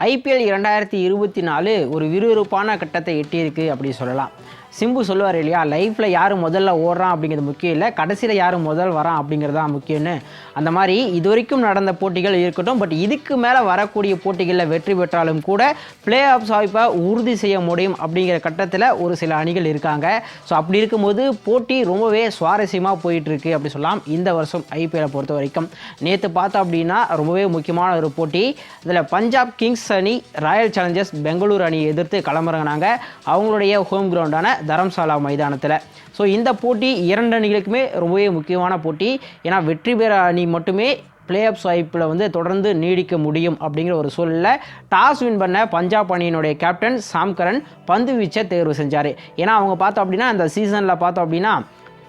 IPL இரண்டாயிரத்தி இருபத்தி நாலு ஒரு விறுவிறுப்பான கட்டத்தை எட்டியிருக்கு அப்படி சொல்லலாம். சிம்பு சொல்லுவார் இல்லையா லைஃப்பில் யார் முதல்ல ஓடுறான் அப்படிங்கிறது முக்கியம் இல்லை கடைசியில் யார் முதல் வரான் அப்படிங்கிறது தான் முக்கியம்னு. அந்த மாதிரி இது வரைக்கும் நடந்த போட்டிகள் இருக்கட்டும் பட் இதுக்கு மேலே வரக்கூடிய போட்டிகளில் வெற்றி பெற்றாலும் கூட பிளே ஆஃப் வாய்ப்பை உறுதி செய்ய முடியும் அப்படிங்கிற கட்டத்தில் ஒரு சில அணிகள் இருக்காங்க. ஸோ அப்படி இருக்கும்போது போட்டி ரொம்பவே சுவாரஸ்யமாக போயிட்டுருக்கு அப்படி சொல்லலாம். இந்த வருஷம் ஐபிஎல்லை பொறுத்த வரைக்கும். நேற்று பார்த்தோம் அப்படின்னா ரொம்பவே முக்கியமான ஒரு போட்டி. இதில் பஞ்சாப் கிங்ஸ் அணி ராயல் சேலஞ்சர்ஸ் பெங்களூர் அணியை எதிர்த்து களமிறங்கினாங்க. அவங்களுடைய ஹோம் கிரவுண்டான தரம்சாலா மைதானத்தில். ஸோ இந்த போட்டி இரண்டு அணிகளுக்குமே ரொம்பவே முக்கியமான போட்டி. ஏன்னா வெற்றி பெற அணி மட்டுமே பிளே ஆஃப்ஸ் வாய்ப்பில் வந்து தொடர்ந்து நீடிக்க முடியும் அப்படிங்கிற ஒரு சூழலில் டாஸ் வின் பண்ண பஞ்சாப் அணியினுடைய கேப்டன் சாம்கரன் பந்து வீச்சை தேர்வு செஞ்சார். ஏன்னா அவங்க பார்த்தோம் அப்படின்னா அந்த சீசனில் பார்த்தோம் அப்படின்னா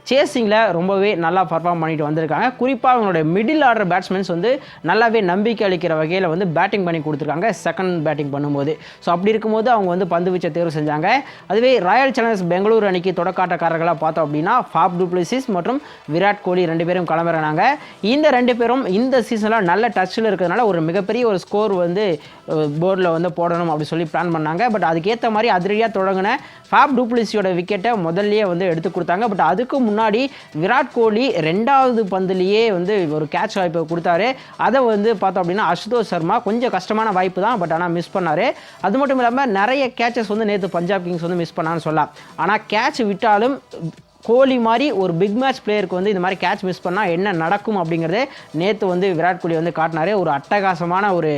சேசிங்கில் ரொம்பவே நல்லா பர்ஃபார்ம் பண்ணிட்டு வந்திருக்காங்க. குறிப்பாக அவங்களுடைய மிடில் ஆர்டர் பேட்ஸ்மேன்ஸ் வந்து நல்லாவே நம்பிக்கை அளிக்கிற வகையில் வந்து பேட்டிங் பண்ணி கொடுத்துருக்காங்க. செகண்ட் பேட்டிங் பண்ணும்போது. ஸோ அப்படி இருக்கும்போது அவங்க வந்து பந்து வீச்சை தேர்வு செஞ்சாங்க. அதுவே ராயல் சேலஞ்சர்ஸ் பெங்களூர் அணிக்கு தொடக்காட்டக்காரர்களாக பார்த்தோம் அப்படின்னா ஃபாப் டூப்ளிசிஸ் மற்றும் விராட் கோலி ரெண்டு பேரும் கிளம்புறாங்க இந்த ரெண்டு பேரும் இந்த சீசனில் நல்ல டச்சில் இருக்கிறதுனால ஒரு மிகப்பெரிய ஒரு ஸ்கோர் வந்து போர்டில் வந்து போடணும் அப்படி சொல்லி பிளான் பண்ணாங்க. பட் அதுக்கேற்ற மாதிரி அதிரடியாக தொடங்கின ஃபாப் டூப்ளிசியோட விக்கெட்டை முதல்லையே வந்து எடுத்து கொடுத்தாங்க. பட் அதுக்கு முன்னாடி முன்னாடி விராட் கோலி ரெண்டாவது பந்துலேயே வந்து ஒரு கேட்ச் வாய்ப்பை கொடுத்தாரு. அதை வந்து பார்த்தோம் அப்படின்னா அசுதோஷ் சர்மா கொஞ்சம் கஷ்டமான வாய்ப்பு தான் பட் ஆனால் மிஸ் பண்ணார். அது மட்டும் இல்லாமல் நிறைய கேட்சஸ் வந்து நேற்று பஞ்சாப் கிங்ஸ் வந்து மிஸ் பண்ணான்னு சொல்லலாம். ஆனால் கேட்ச் விட்டாலும் கோலி மாதிரி ஒரு பிக் மேட்ச் பிளேயருக்கு வந்து இந்த மாதிரி கேட்ச் மிஸ் பண்ணால் என்ன நடக்கும் அப்படிங்கிறதே நேற்று வந்து விராட் கோலி வந்து காட்டினாரு. ஒரு அட்டகாசமான ஒரு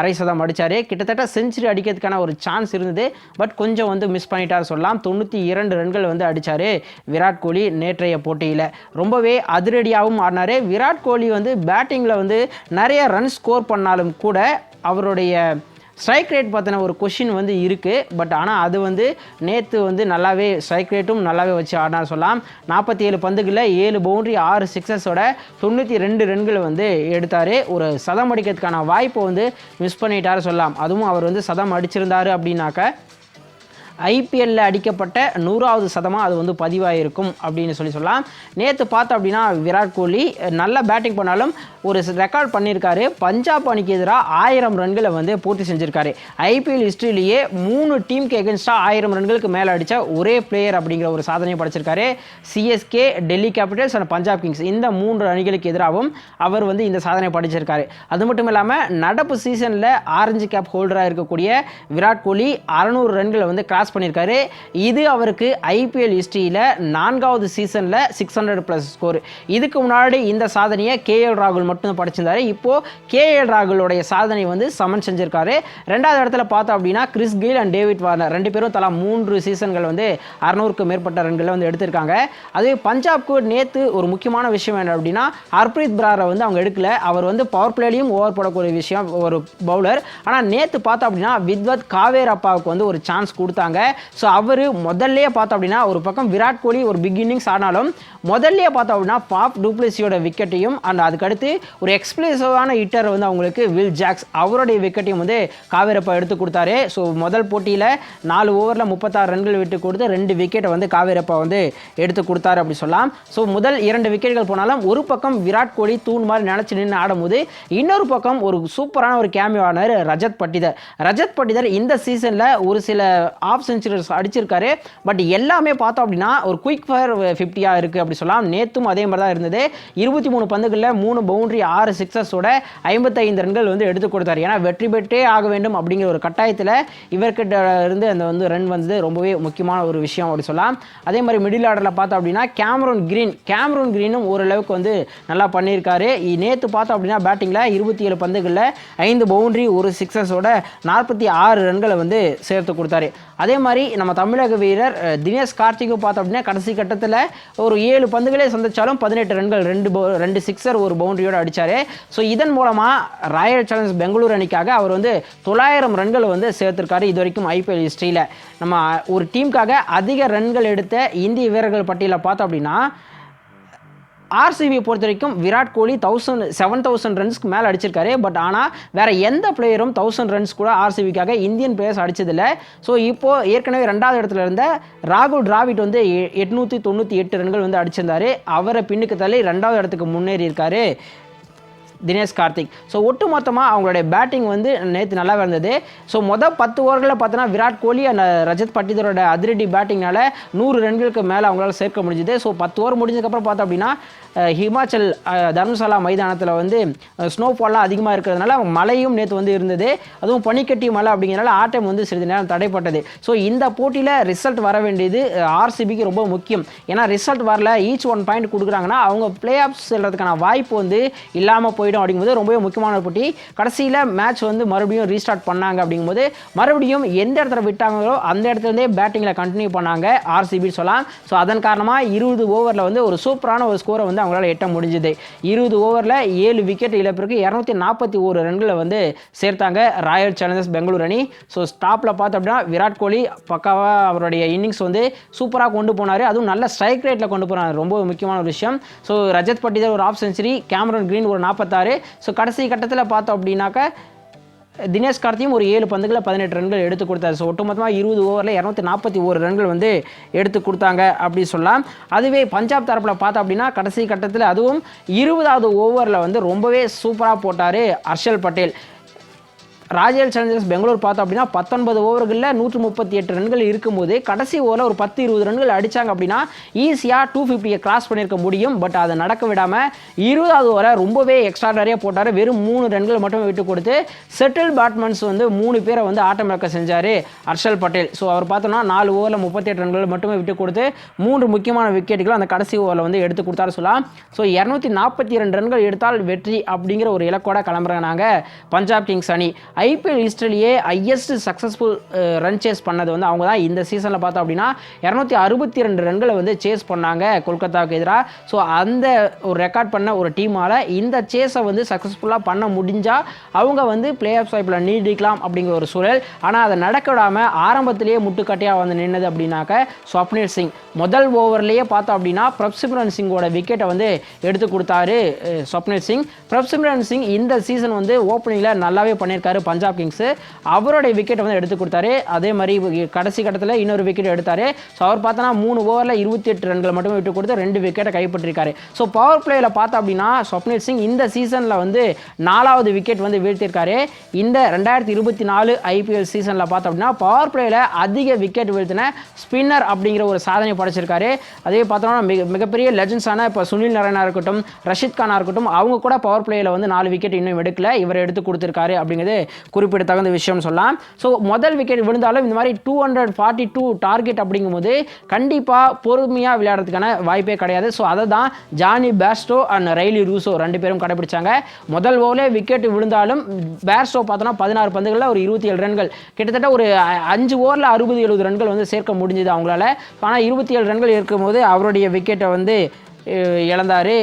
அரை சதம் அடித்தார் கிட்டத்தட்ட செஞ்சுரி அடிக்கிறதுக்கான ஒரு சான்ஸ் இருந்தது. பட் கொஞ்சம் வந்து மிஸ் பண்ணிட்டார் சொல்லலாம். தொண்ணூற்றி இரண்டு ரன்கள் வந்து அடித்தார் விராட் கோலி நேற்றைய போட்டியில். ரொம்பவே அதிரடியாகவும் ஆடினார். விராட் கோலி வந்து பேட்டிங்கில் வந்து நிறைய ரன் ஸ்கோர் பண்ணாலும் கூட அவருடைய ஸ்ட்ரைக் ரேட் பற்றின ஒரு கொஷின் வந்து இருக்குது பட் ஆனால் அது வந்து நேற்று வந்து நல்லாவே ஸ்ட்ரைக் ரேட்டும் நல்லாவே வச்சு ஆடினா சொல்லலாம். நாற்பத்தி ஏழு பந்துகளில் ஏழு பவுண்ட்ரி ஆறு சிக்ஸஸோட தொண்ணூற்றி ரெண்டு ரன்களை வந்து எடுத்தார். ஒரு சதம் அடிக்கிறதுக்கான வாய்ப்பை வந்து மிஸ் பண்ணிட்டாரு சொல்லலாம். அதுவும் அவர் வந்து சதம் அடிச்சிருந்தாரு அப்படின்னாக்க ஐபிஎல்லில் அடிக்கப்பட்ட நூறாவது சதமாக அது வந்து பதிவாயிருக்கும் அப்படின்னு சொல்லி சொல்லலாம். நேற்று பார்த்தோம் அப்படின்னா விராட் கோலி நல்ல பேட்டிங் பண்ணாலும் ஒரு ரெக்கார்ட் பண்ணியிருக்காரு. பஞ்சாப் அணிக்கு எதிராக ஆயிரம் ரன்களை வந்து பூர்த்தி செஞ்சுருக்காரு. ஐபிஎல் ஹிஸ்ட்ரியிலேயே மூணு டீமுக்கு எகென்ஸ்டாக ஆயிரம் ரன்களுக்கு மேலே அடித்த ஒரே பிளேயர் அப்படிங்கிற ஒரு சாதனையை படைச்சிருக்காரு. CSK Delhi capitals and Punjab kings இந்த மூன்று அணிகளுக்கு எதிராகவும் அவர் வந்து இந்த சாதனை படிச்சிருக்காரு. அது மட்டும் இல்லாமல் நடப்பு சீசனில் ஆரஞ்சு கேப் ஹோல்டராக இருக்கக்கூடிய விராட் கோலி அறநூறு ரன்களை வந்து கிராஸ் பண்ணியிருக்காரு. இது அவருக்கு ஐபிஎல் ஹிஸ்ட்ரியில் நான்காவது சீசனில் சிக்ஸ் ஹண்ட்ரட் ப்ளஸ் ஸ்கோர் இதுக்கு முன்னாடி இந்த சாதனையை கேஎல் ராகுல் மட்டும் படிச்சிருந்தாரு. இப்போது கேஎல் ராகுலோடைய சாதனை வந்து சமன் செஞ்சிருக்காரு. ரெண்டாவது இடத்துல பார்த்தோம் அப்படின்னா Chris Gayle and David Warner. ரெண்டு பேரும் தலா மூன்று சீசன்கள் வந்து அறநூறுக்கு மேற்பட்ட ரன்களை வந்து எடுத்திருக்காங்க. அதே பஞ்சாப்க்கு நேற்று ஒரு முக்கியமான விஷயம் என்ன அப்படின்னா ஹர்ப்ரீத் பிராரை வந்து அவங்க எடுக்கல. அவர் வந்து பவர் பிளேலையும் ஓவர் போடக்கூடிய விஷயம் ஒரு பவுலர் ஆனால் நேற்று பார்த்தோம் அப்படின்னா வித்வத் காவேர் அப்பாவுக்கு வந்து ஒரு சான்ஸ் கொடுத்தாங்க. ஸோ அவர் முதல்லையே பார்த்தோம் அப்படின்னா ஒரு பக்கம் விராட் கோலி ஒரு பிக் இன்னிங்ஸ் ஆனாலும் முதல்லையே பார்த்தோம் அப்படின்னா பாப் டூப்ளசியோட விக்கெட்டையும் அண்ட் அதுக்கடுத்து ஒரு எக்ஸ்பிளசிவான ஹிட்டர் வந்து அவங்களுக்கு வில் ஜாக்ஸ் அவருடைய விக்கெட்டையும் வந்து காவேரப்பா எடுத்து கொடுத்தாரு. ஸோ முதல் போட்டியில் நாலு ஓவரில் முப்பத்தாறு ரன்கள் விட்டு கொடுத்து ரெண்டு விக்கெட்டை வந்து காவேரப்பா வந்து எடுத்து கொடுத்தாரு அப்படி சொல்லலாம். ஸோ முதல் இரண்டு விக்கெட்டுகள் போனாலும் ஒரு பக்கம் விராட் கோலி தூண் மாதிரி நினச்சி நின்று ஆடும்போது இன்னொரு பக்கம் ஒரு சூப்பரான ஒரு கேமியோ ஆனார் ரஜத் பட்டிதர். ரஜத் பட்டிதர் இந்த சீசனில் ஒரு சில ஆஃப் செஞ்சுரிஸ் அடிச்சிருக்காரு. பட் எல்லாமே பார்த்தோம் அப்படின்னா ஒரு குயிக் ஃபயர் ஃபிஃப்டியாக இருக்குது அப்படி சொல்லலாம். நேற்றும் அதே மாதிரி தான் இருந்தது. இருபத்தி மூணு பந்துகளில் மூணு பவுண்டரி ஆறு சிக்ஸஸோட ஐம்பத்தைந்து ரன்கள் வந்து எடுத்து கொடுத்தாரு. ஏன்னா வெற்றி பெற்றே ஆக வேண்டும் அப்படிங்கிற ஒரு கட்டாயத்தில் இவர்கிட்ட இருந்து அந்த வந்து ரன் வந்தது ரொம்பவே முக்கியமான ஒரு விஷயம் அப்படி சொல்லலாம். அதே மாதிரி மிடில் ஆர்டரில் பார்த்தோம் அப்படின்னா கேமரோன் கிரீன் கேமரூன் கிரீனும் ஓரளவுக்கு வந்து நல்லா பண்ணியிருக்காரு. நேற்று பார்த்தோம் அப்படின்னா பேட்டிங்கில் இருபத்தி ஏழு பந்துகளில் ஐந்து பவுண்டரி ஒரு சிக்ஸஸோட நாற்பத்தி ஆறு ரன்களை வந்து சேர்த்து கொடுத்தாரு. அதே மாதிரி நம்ம தமிழக வீரர் தினேஷ் கார்த்திகை பார்த்தோம் அப்படின்னா கடைசி கட்டத்தில் ஒரு ஏழு பந்துகளே சந்திச்சாலும் பதினெட்டு ரன்கள் ரெண்டு பவு ரெண்டு சிக்ஸர் ஒரு பவுண்டரியோடு அடித்தார் ஸோ இதன் மூலமாக ராயல் சேலஞ்சர்ஸ் பெங்களூர் அணிக்காக அவர் வந்து தொள்ளாயிரம் ரன்கள் வந்து சேர்த்திருக்காரு இது வரைக்கும் ஐபிஎல் ஹிஸ்ட்ரியில் நம்ம ஒரு டீமுக்காக அதிக ரன்கள் எடுத்த இந்திய வீரர்கள் பட்டியலில் பார்த்தோம் அப்படின்னா ஆர்சிபியை பொறுத்த வரைக்கும் Virat Kohli thousand seven thousand ரன்ஸ்க்கு மேலே அடிச்சிருக்காரு. பட் ஆனால் வேற எந்த பிளேயரும் தௌசண்ட் ரன்ஸ் கூட ஆர்சிபிக்காக இந்தியன் பிளேயர்ஸ் அடிச்சதில்லை. ஸோ இப்போது ஏற்கனவே ரெண்டாவது இடத்துல இருந்த ராகுல் டிராவிட் வந்து எ- தொண்ணூற்றி எட்டு ரன்கள் வந்து அடிச்சிருந்தாரு. அவரை பின்னுக்கு தள்ளி ரெண்டாவது இடத்துக்கு முன்னேறி இருக்காரு தினேஷ் கார்த்திக். ஸோ ஒட்டுமொத்தமாக அவங்களுடைய பேட்டிங் வந்து நேற்று நல்லா இருந்தது ஸோ மொதல் பத்து ஓவர்களில் பார்த்தோன்னா விராட் கோலி அந்த ரஜத் பட்டிதரோட அதிரடி பேட்டிங்னால நூறு ரன்களுக்கு மேலே அவங்களால சேர்க்க முடிஞ்சுது. ஸோ பத்து ஓவர் முடிஞ்சதுக்கப்புறம் பார்த்தோம் அப்படின்னா ஹிமாச்சல் தர்மசாலா மைதானத்தில் வந்து ஸ்னோஃபால்லாம் அதிகமாக இருக்கிறதுனால மழையும் நேற்று வந்து இருந்தது. அதுவும் பனிக்கட்டி மழை அப்படிங்கிறனால ஆட்டம் வந்து சிறிது நேரம் தடைப்பட்டது. ஸோ இந்த போட்டியில் ரிசல்ட் வர வேண்டியது ஆர்சிபிக்கு ரொம்ப முக்கியம். ஏன்னா ரிசல்ட் வரல ஈச் ஒன் பாயிண்ட் கொடுக்குறாங்கன்னா அவங்க பிளே ஆஃப் செல்றதுக்கான வாய்ப்பு வந்து இல்லாமல் போய் போயிடும் அப்படிங்கும்போது ரொம்பவே முக்கியமான போட்டி. கடைசியில் மேட்ச் வந்து மறுபடியும் ரீஸ்டார்ட் பண்ணாங்க அப்படிங்கும்போது மறுபடியும் எந்த இடத்துல விட்டாங்களோ அந்த இடத்துல இருந்தே பேட்டிங்கில் கண்டினியூ பண்ணாங்க ஆர்சிபி சொல்லலாம். ஸோ அதன் காரணமாக இருபது ஓவரில் வந்து ஒரு சூப்பரான ஒரு ஸ்கோரை வந்து அவங்களால எட்ட முடிஞ்சுது. இருபது ஓவரில் ஏழு விக்கெட் இழப்பிற்கு இரநூத்தி நாற்பத்தி ஒரு ரன்களை வந்து சேர்த்தாங்க ராயல் சேலஞ்சர்ஸ் பெங்களூர் அணி. ஸோ ஸ்டாப்பில் பார்த்தோம் அப்படின்னா விராட் கோலி பக்காவாக அவருடைய இன்னிங்ஸ் வந்து சூப்பராக கொண்டு போனார். அதுவும் நல்ல ஸ்ட்ரைக் ரேட்டில் கொண்டு போனார். ரொம்ப முக்கியமான ஒரு விஷயம். ஸோ ரஜத் பட்டிதர் ஒரு ஆஃப் செஞ்சுரி கேமரன் கிரீன் ஒரு நாற்பத்தாறு ஸோ கடைசி கட்டத்தில் பார்த்தோம் அப்படின்னாக்க தினேஷ் கார்த்தியும் ஒரு ஏழு பந்துகளில் பதினெட்டு ரன்கள் எடுத்து கொடுத்தாரு. ஸோ ஒட்டுமொத்தமாக இருபது ஓவரில் இரநூத்தி நாற்பத்தி ஒரு ரன்கள் வந்து எடுத்து கொடுத்தாங்க அப்படி சொல்லலாம். அதுவே பஞ்சாப் தரப்பில் பார்த்தோம் அப்படின்னா கடைசி கட்டத்தில் அதுவும் இருபதாவது ஓவரில் வந்து ரொம்பவே சூப்பராக போட்டார் ஹர்ஷல் பட்டேல். ராஜேல் சேலஞ்சர்ஸ் பெங்களூர் பார்த்தோம் அப்படின்னா பத்தொன்பது ஓவர்களில் நூற்றி முப்பத்தி எட்டு ரன்கள் இருக்கும்போது கடைசி ஓவரில் ஒரு பத்து இருபது ரன்கள் அடித்தாங்க அப்படின்னா ஈஸியாக டூ ஃபிஃப்டியை கிராஸ் பண்ணியிருக்க முடியும். பட் அதை நடக்க விடாமல் இருபதாவது ஓவரை ரொம்பவே எக்ஸ்ட்ராடரியாக போட்டார். வெறும் மூணு ரன்கள் மட்டும் விட்டு கொடுத்து செட்டில் பேட்மன்ஸ் வந்து மூணு பேரை வந்து ஆட்டம் செஞ்சார் ஹர்ஷல் பட்டேல். ஸோ அவர் பார்த்தோம்னா நாலு ஓவரில் முப்பத்தெட்டு ரன்கள் மட்டுமே விட்டு கொடுத்து மூன்று முக்கியமான விக்கெட்டுகள் அந்த கடைசி ஓவரில் வந்து எடுத்து கொடுத்தாரு சொல்லலாம். ஸோ இரநூத்தி நாற்பத்தி ரெண்டு ரன்கள் எடுத்தால் வெற்றி அப்படிங்கிற ஒரு இலக்கோட கிளம்புறாங்க பஞ்சாப் கிங்ஸ் அணி. ஐபிஎல் ஹிஸ்டரியே ஹையஸ்ட் சக்ஸஸ்ஃபுல் ரன் சேஸ் பண்ணது வந்து அவங்க தான் இந்த சீசனில் பார்த்தோம் அப்படின்னா இரநூத்தி அறுபத்தி ரெண்டு ரன்களை வந்து சேஸ் பண்ணாங்க கொல்கத்தாவுக்கு எதிராக ஸோ அந்த ஒரு ரெக்கார்ட் பண்ண ஒரு டீமால் இந்த சேஸை வந்து சக்ஸஸ்ஃபுல்லாக பண்ண முடிஞ்சால் அவங்க வந்து பிளே ஆஃப் வாய்ப்பில் நீடிக்கலாம் அப்படிங்கிற ஒரு சூழல். ஆனால் அதை நடக்க விடாமல் ஆரம்பத்திலேயே முட்டுக்கட்டையாக வந்து நின்னது அப்படின்னாக்க ஸ்வப்னீர் சிங். முதல் ஓவர்லேயே பார்த்தோம் அப்படின்னா பிரப்சிம்ரன் சிங்கோட விக்கெட்டை வந்து எடுத்து கொடுத்தாரு அஹ், ஸ்வப்னீர் சிங். பிரப்சிம்ரன் சிங் இந்த சீசன் வந்து ஓப்பனிங்கில் நல்லாவே பண்ணியிருக்காரு பஞ்சாப் கிங்ஸு அவருடைய விக்கெட் வந்து எடுத்து கொடுத்தாரு. அதே மாதிரி கடைசி கட்டத்தில் இன்னொரு விக்கெட் எடுத்தார். ஸோ அவர் பார்த்தோன்னா மூணு ஓவரில் இருபத்தி எட்டு ரன்கள் மட்டுமே விட்டு கொடுத்து ரெண்டு விக்கெட்டை கைப்பற்றிருக்காரு. ஸோ பவர் பிளேயில் பார்த்தோம் அப்படின்னா ஸ்வப்னீர் சிங் இந்த சீசனில் வந்து நாலாவது விக்கெட் வந்து வீழ்த்திருக்காரு. இந்த ரெண்டாயிரத்தி இருபத்தி நாலு ஐபிஎல் சீசனில் பார்த்தோம் அப்படின்னா பவர் பிளேயில் அதிக விக்கெட் வீழ்த்தின ஸ்பின்னர் அப்படிங்கிற ஒரு சாதனை படைச்சிருக்காரு. அதே பார்த்தோம்னா மிக மிகப்பெரிய லெஜண்ட்ஸான இப்போ சுனில் நாராயணா இருக்கட்டும் ரஷித் கானா இருக்கட்டும் அவங்க கூட பவர் பிளேயில் வந்து நாலு விக்கெட் இன்னும் எடுக்கல. இவர் எடுத்து கொடுத்துருக்காரு அப்படிங்கிறது குறிப்பிடத்தகுந்த விஷயம் சொல்லலாம். ஸோ முதல் விக்கெட் விழுந்தாலும் இந்த மாதிரி two hundred forty two target அப்படிங்கும்போது கண்டிப்பாக பொறுமையாக விளையாடுறதுக்கான வாய்ப்பே கிடையாது. ஸோ அதை தான் Jonny Bairstow and Rilee Rossouw ரெண்டு பேரும் கடைபிடிச்சாங்க. முதல் ஓவரே விக்கெட் விழுந்தாலும் பேஸ்டோ பார்த்தோன்னா பதினாறு பந்துகளில் ஒரு இருபத்தி ஏழு ரன்கள். கிட்டத்தட்ட ஒரு அ- அஞ்சு ஓவரில் அறுபது எழுபது ரன்கள் வந்து சேர்க்க முடிஞ்சுது அவங்களால. ஆனால் இருபத்தி ஏழு ரன்கள் இருக்கும்போது அவருடைய விக்கெட்டை வந்து இழந்தார்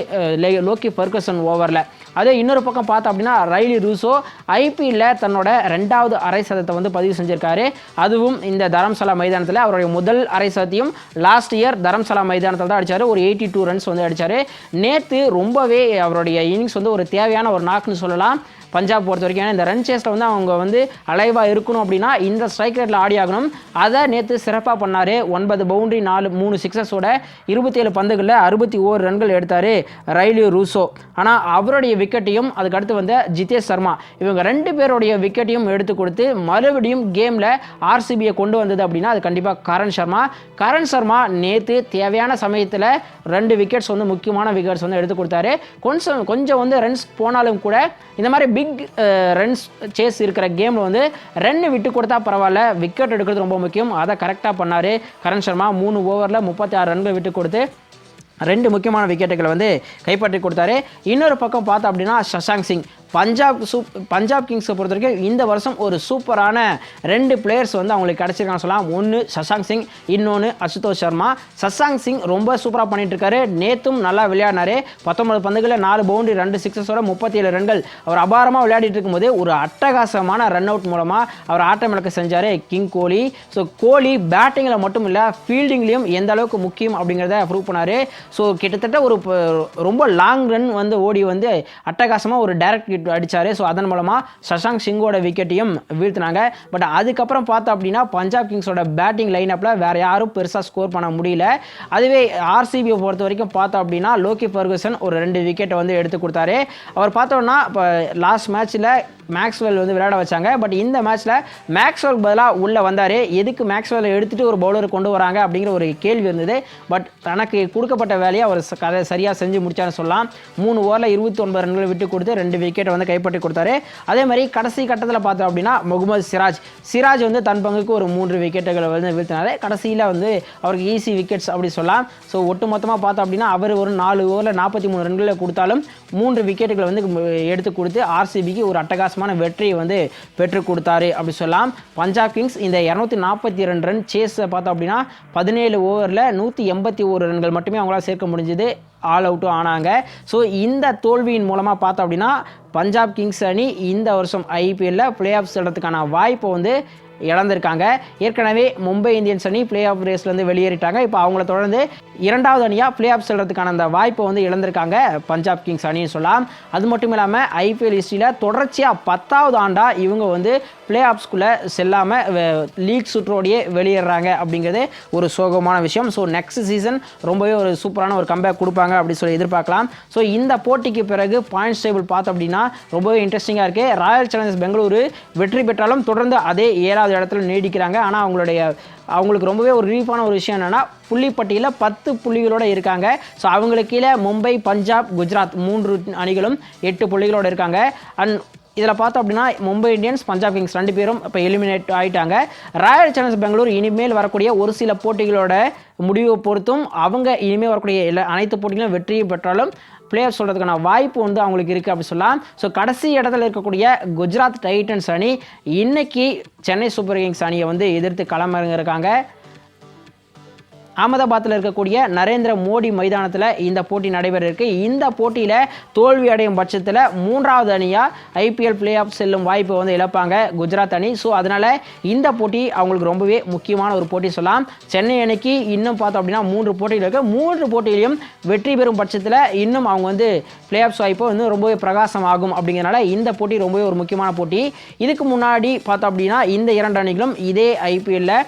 லோக்கி பர்கசன் ஓவரில் அதே இன்னொரு பக்கம் பார்த்தோம் அப்படின்னா ரைலி ரூசோ ஐபிஎல்ல தன்னோட ரெண்டாவது அரை சதத்தை வந்து பதிவு செஞ்சிருக்காரு. அதுவும் இந்த தரம்சாலா மைதானத்தில் அவருடைய முதல் அரை சதத்தையும் லாஸ்ட் இயர் தரம்சாலா மைதானத்தில் தான் அடித்தார் ஒரு எயிட்டி டூ ரன்ஸ் வந்து அடித்தார் நேற்று ரொம்பவே அவருடைய இன்னிங்ஸ் வந்து ஒரு தேவையான ஒரு நாக்குன்னு சொல்லலாம். பஞ்சாப் பொறுத்த வரைக்கும் ஏன்னா இந்த ரன் சேஸில் வந்து அவங்க வந்து அலைவாக இருக்கணும் அப்படின்னா இந்த ஸ்ட்ரைக் ரேட்டில் ஆடி ஆகணும். அதை நேற்று சிறப்பாக பண்ணார். ஒன்பது பவுண்டரி நாலு மூணு சிக்ஸஸோட இருபத்தேழு பந்துகளில் அறுபத்தி ஓரு ரன்கள் எடுத்தார் ரைலியோ ரூசோ. ஆனால் அவருடைய விக்கெட்டையும் அதுக்கடுத்து வந்த ஜிதேஷ் சர்மா. இவங்க ரெண்டு பேருடைய விக்கெட்டையும் எடுத்து கொடுத்து மறுபடியும் கேமில் ஆர்சிபியை கொண்டு வந்தது அப்படின்னா அது கண்டிப்பாக கரண் சர்மா. கரண் சர்மா நேற்று தேவையான சமயத்தில் ரெண்டு விக்கெட்ஸ் வந்து முக்கியமான விக்கெட்ஸ் வந்து எடுத்து கொடுத்தாரு. கொஞ்சம் கொஞ்சம் வந்து ரன்ஸ் போனாலும் கூட இந்த மாதிரி பிக் ரன்ஸ் சேஸ் இருக்கிற கேமில் வந்து ரன் விட்டு கொடுத்தா பரவாயில்ல. விக்கெட் எடுக்கிறது ரொம்ப முக்கியம். அதை கரெக்டாக பண்ணார் கரண் சர்மா. மூணு ஓவரில் முப்பத்தி ஆறு ரன்கள் விட்டு கொடுத்து ரெண்டு முக்கியமான விக்கெட்டுகளை வந்து கைப்பற்றி கொடுத்தாரு. இன்னொரு பக்கம் பார்த்தோம் அப்படின்னா சஷாங்க் சிங். பஞ்சாப் சூப் பஞ்சாப் கிங்ஸை பொறுத்த வரைக்கும் இந்த வருஷம் ஒரு சூப்பரான ரெண்டு பிளேயர்ஸ் வந்து அவங்களுக்கு கிடச்சிருக்காங்க சொல்லலாம். ஒன்று சசாங் சிங் இன்னொன்று அசுதோஷ் சர்மா. சசாங் சிங் ரொம்ப சூப்பராக பண்ணிட்டு இருக்காரு நேத்தும் நல்லா விளையாடினாரு. பத்தொன்பது பந்துகளில் நாலு பவுண்டரி ரெண்டு சிக்ஸஸோட முப்பத்தி ஏழு ரன்கள் அவர் அபாரமாக விளையாடிட்டு இருக்கும்போது ஒரு அட்டகாசமான ரன் அவுட் மூலமாக அவர் ஆட்டம் இழக்க செஞ்சார். கிங் கோலி. ஸோ கோலி பேட்டிங்கில் மட்டும் இல்லை ஃபீல்டிங்லேயும் எந்த அளவுக்கு முக்கியம் அப்படிங்கிறத ப்ரூவ் பண்ணார். ஸோ கிட்டத்தட்ட ஒரு ரொம்ப லாங் ரன் வந்து ஓடி வந்து அட்டகாசமாக ஒரு டைரக்ட் அடித்தார் ஸோ அதன் மூலமாக சஷாங் சிங்கோட விக்கெட்டையும் வீழ்த்தினாங்க. பட் அதுக்கப்புறம் பார்த்தோம் அப்படின்னா பஞ்சாப் கிங்ஸோட பேட்டிங் லைனப்பில் வேறு யாரும் பெருசாக ஸ்கோர் பண்ண முடியல. அதுவே ஆர்சிபியை பொறுத்த வரைக்கும் பார்த்தோம் அப்படின்னா லோகி ஃபர்குசன் ஒரு ரெண்டு விக்கெட்டை வந்து எடுத்து கொடுத்தாரு. அவர் பார்த்தோம்னா இப்போ லாஸ்ட் மேட்ச்சில் மேக்ஸ்வெல் வந்து விளையாட வச்சாங்க. பட் இந்த மேட்ச்சில் மேக்ஸ்வெல் பதிலாக உள்ளே வந்தார். எதுக்கு மேக்ஸ்வெல் எடுத்துகிட்டு ஒரு பவுலர் கொண்டு வராங்க அப்படிங்கிற ஒரு கேள்வி இருந்தது. பட் தனக்கு கொடுக்கப்பட்ட வேலையை அவர் கதை சரியாக செஞ்சு முடிச்சாருன்னு சொல்லலாம். மூணு ஓவரில் இருபத்தி ஒன்பது ரன்களை விட்டு கொடுத்து ரெண்டு விக்கெட்டை வந்து கைப்பற்றி கொடுத்தாரு. அதே மாதிரி கடைசி கட்டத்தில் பார்த்தோம் அப்படின்னா முகமது சிராஜ். சிராஜ் வந்து தன் பங்குக்கு ஒரு மூன்று விக்கெட்டுகளை வந்து வீழ்த்தினாரு. கடைசியில் வந்து அவருக்கு ஈஸி விக்கெட்ஸ் அப்படி சொல்லலாம். ஸோ ஒட்டு மொத்தமாக பார்த்தோம் அப்படின்னா அவர் ஒரு நாலு ஓவரில் நாற்பத்தி மூணு ரன்களை கொடுத்தாலும் மூன்று விக்கெட்டுகளை வந்து எடுத்து கொடுத்து ஆர்சிபிக்கு ஒரு அட்டகாசமான வெற்றியை வந்து பெற்று கொடுத்தாரு அப்படி சொல்லலாம். பஞ்சாப் கிங்ஸ் இந்த இரநூத்தி நாற்பத்தி ரெண்டு ரன் சேஸை பார்த்தோம் அப்படின்னா பதினேழு ஓவரில் நூற்றி எண்பத்தி ஒரு ரன்கள் மட்டுமே அவங்களால் சேர்க்க முடிஞ்சது. ஆல் அவுட்டும் ஆனாங்க. ஸோ இந்த தோல்வியின் மூலமாக பார்த்தோம் அப்படின்னா பஞ்சாப் கிங்ஸ் அணி இந்த வருஷம் ஐபிஎல்லில் பிளே ஆஃப் செல்றதுக்கான வாய்ப்பை வந்து இழந்திருக்காங்க. ஏற்கனவே மும்பை இந்தியன்ஸ் அணி பிளே ஆஃப் ரேஸ்லேருந்து வெளியேறிட்டாங்க. இப்போ அவங்கள தொடர்ந்து இரண்டாவது அணியாக பிளே ஆஃப் செல்றதுக்கான அந்த வாய்ப்பை வந்து இழந்திருக்காங்க பஞ்சாப் கிங்ஸ் அணின்னு சொல்லலாம். அது மட்டும் இல்லாமல் ஐபிஎல் ஹிஸ்ட்ரியில் தொடர்ச்சியாக பத்தாவது ஆண்டாக இவங்க வந்து பிளே ஆஃப்ஸ்குள்ளே செல்லாமல் லீக் சுற்றோடையே வெளியேறாங்க அப்படிங்கிறது ஒரு சோகமான விஷயம். ஸோ நெக்ஸ்ட் சீசன் ரொம்பவே ஒரு சூப்பரான ஒரு கம்பேக் கொடுப்பாங்க அப்படின்னு சொல்லி எதிர்பார்க்கலாம். ஸோ இந்த போட்டிக்கு பிறகு பாயிண்ட்ஸ் டேபிள் பார்த்தோம் அப்படின்னா ரொம்பவே இன்ட்ரெஸ்டிங்காக இருக்குது ராயல் சேலஞ்சர்ஸ் பெங்களூரு வெற்றி பெற்றாலும் தொடர்ந்து அதே ஏழாவது இடத்துல நீடிக்கிறாங்க. ஆனால் அவங்களுடைய அவங்களுக்கு ரொம்பவே ஒரு ரிலீஃபான ஒரு விஷயம் என்னென்னா புள்ளிப்பட்டியில் பத்து புள்ளிகளோடு இருக்காங்க. ஸோ அவங்களுக்கு கீழே மும்பை பஞ்சாப் குஜராத் மூன்று அணிகளும் எட்டு புள்ளிகளோடு இருக்காங்க. அண்ட் இதில் பார்த்தோம் அப்படின்னா மும்பை இந்தியன்ஸ் பஞ்சாப் கிங்ஸ் ரெண்டு பேரும் இப்போ எலிமினேட் ஆகிட்டாங்க ராயல் சேலஞ்சர்ஸ் பெங்களூர் இனிமேல் வரக்கூடிய ஒரு சில போட்டிகளோட முடிவை பொறுத்தும் அவங்க இனிமேல் வரக்கூடிய எல்லா அனைத்து போட்டிகளும் வெற்றி பெற்றாலும் பிளேயர் சொல்கிறதுக்கான வாய்ப்பு வந்து அவங்களுக்கு இருக்குது அப்படின்னு சொல்லலாம். ஸோ கடைசி இடத்துல இருக்கக்கூடிய குஜராத் டைட்டன்ஸ் அணி இன்னைக்கு சென்னை சூப்பர் கிங்ஸ் அணியை வந்து எதிர்த்து களமிறங்கிருக்காங்க அகமதாபாத்தில் இருக்கக்கூடிய நரேந்திர மோடி மைதானத்தில் இந்த போட்டி நடைபெற இருக்கு இந்த போட்டியில் தோல்வி அடையும் பட்சத்தில் மூன்றாவது அணியாக ஐபிஎல் பிளே ஆஃப் செல்லும் வாய்ப்பை வந்து இழப்பாங்க குஜராத் அணி. ஸோ அதனால் இந்த போட்டி அவங்களுக்கு ரொம்பவே முக்கியமான ஒரு போட்டி சொல்லலாம். சென்னை அணிக்கு இன்னும் பார்த்தோம் அப்படின்னா மூன்று போட்டிகள் இருக்குது மூன்று போட்டியிலையும் வெற்றி பெறும் பட்சத்தில் இன்னும் அவங்க வந்து பிளே ஆஃப்ஸ் வாய்ப்பு வந்து ரொம்பவே பிரகாசம் ஆகும் அப்படிங்கிறனால இந்த போட்டி ரொம்பவே ஒரு முக்கியமான போட்டி. இதுக்கு முன்னாடி பார்த்தோம் அப்படின்னா இந்த இரண்டு அணிகளும் இதே ஐபிஎல்லில்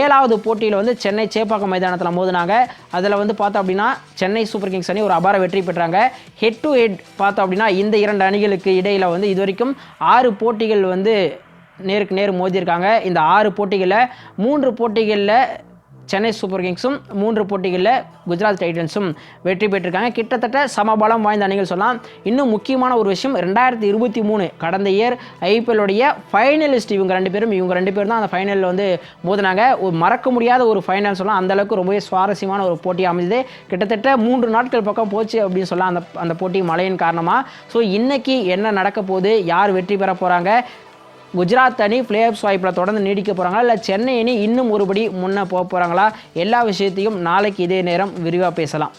ஏழாவது போட்டியில் வந்து சென்னை சேப்பாக்கம் மைதானத்தில் மோதினாங்க. அதில் வந்து பார்த்தோம் அப்படின்னா சென்னை சூப்பர் கிங்ஸ் அணி ஒரு அபார வெற்றி பெற்றாங்க. ஹெட் டு ஹெட் பார்த்தோம் அப்படின்னா இந்த இரண்டு அணிகளுக்கு இடையில் வந்து இது வரைக்கும் ஆறு போட்டிகள் வந்து நேருக்கு நேர் மோதியிருக்காங்க. இந்த ஆறு போட்டிகளில் மூன்று போட்டிகளில் சென்னை சூப்பர் கிங்ஸும் மூன்று போட்டிகளில் குஜராத் டைட்டன்ஸும் வெற்றி பெற்றிருக்காங்க. கிட்டத்தட்ட சமபலம் வாய்ந்த அணிகள் சொல்லலாம். இன்னும் முக்கியமான ஒரு விஷயம் ரெண்டாயிரத்தி இருபத்தி மூணு கடந்த இயர் ஐபிஎல்லுடைய ஃபைனலிஸ்ட் இவங்க ரெண்டு பேரும் இவங்க ரெண்டு பேரும் தான் அந்த ஃபைனலில் வந்து மோதினாங்க. ஒரு மறக்க முடியாத ஒரு ஃபைனல் சொல்லலாம். அந்த அளவுக்கு ரொம்பவே சுவாரஸ்யமான ஒரு போட்டி அமைஞ்சது. கிட்டத்தட்ட மூன்று நாட்கள் பக்கம் போச்சு அப்படின்னு சொல்லலாம். அந்த அந்த போட்டி மழையின் காரணமாக ஸோ இன்றைக்கி என்ன நடக்க போகுது? யார் வெற்றி பெற போகிறாங்க குஜராத் அணி பிளே வாய்ப்பில் தொடர்ந்து நீடிக்க போகிறாங்களா இல்லை சென்னை அணி இன்னும் ஒருபடி முன்னே போக போகிறாங்களா எல்லா விஷயத்தையும் நாளைக்கு இதே நேரம் விரிவாக பேசலாம்.